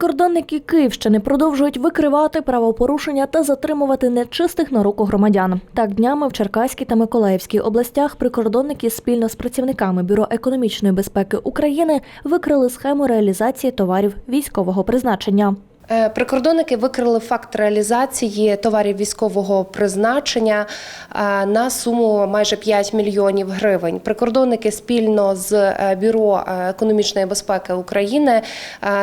Прикордонники Київщини продовжують викривати правопорушення та затримувати нечистих на руку громадян. Так днями в Черкаській та Миколаївській областях прикордонники спільно з працівниками Бюро економічної безпеки України викрили схему реалізації товарів військового призначення. Е, Прикордонники викрили факт реалізації товарів військового призначення е, на суму майже 5 мільйонів гривень. Прикордонники спільно з е, Бюро економічної безпеки України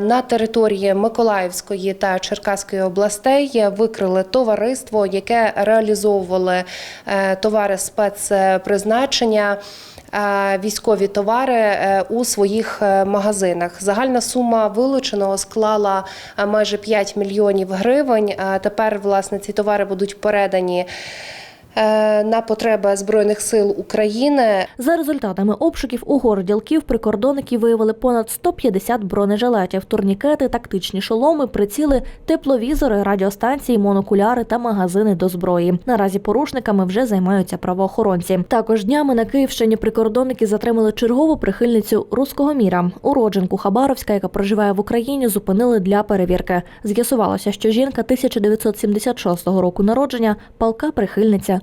на території Миколаївської та Черкаської областей викрили товариство, яке реалізовували товари спецпризначення. Е, Військові товари е, у своїх е, магазинах. Загальна сума вилученого склала майже 5 мільйонів гривень. Тепер власне ці товари будуть передані на потреби збройних сил України. За результатами обшуків у городілків прикордонники виявили понад 150 бронежилетів, турнікети, тактичні шоломи, приціли, тепловізори, радіостанції, монокуляри та магазини до зброї. Наразі порушниками вже займаються правоохоронці. Також днями на Київщині прикордонники затримали чергову прихильницю руського міра. Уродженку Хабаровська, яка проживає в Україні, зупинили для перевірки. З'ясувалося, що жінка 1976 року народження, палка прихильниця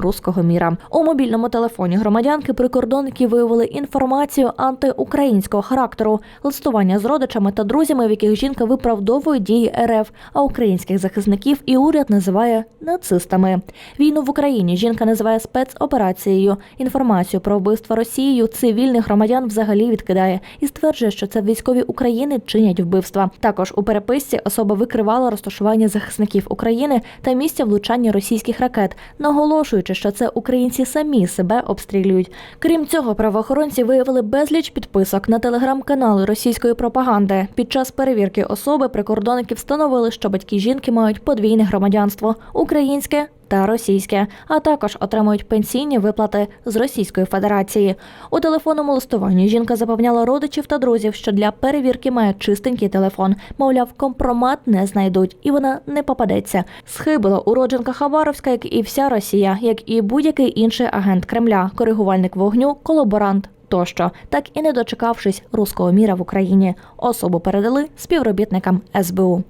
руського міра. У мобільному телефоні громадянки прикордонники виявили інформацію антиукраїнського характеру, листування з родичами та друзями, в яких жінка виправдовує дії РФ, а українських захисників і уряд називає нацистами. Війну в Україні жінка називає спецоперацією. Інформацію про вбивство Росією цивільних громадян взагалі відкидає і стверджує, що це військові України чинять вбивства. Також у переписці особа викривала розташування захисників України та місця влучання російських ракет, наголошуючи, що це українці самі себе обстрілюють. Крім цього, правоохоронці виявили безліч підписок на телеграм-канали російської пропаганди. Під час перевірки особи прикордонники встановили, що батьки жінки мають подвійне громадянство українське. Та російське, а також отримують пенсійні виплати з Російської Федерації. У телефонному листуванні жінка запевняла родичів та друзів, що для перевірки має чистенький телефон. Мовляв, компромат не знайдуть, і вона не попадеться. Схибила уродженка Хабаровська, як і вся Росія, як і будь-який інший агент Кремля, коригувальник вогню, колаборант. Тощо, так і не дочекавшись руського міра в Україні, особу передали співробітникам СБУ.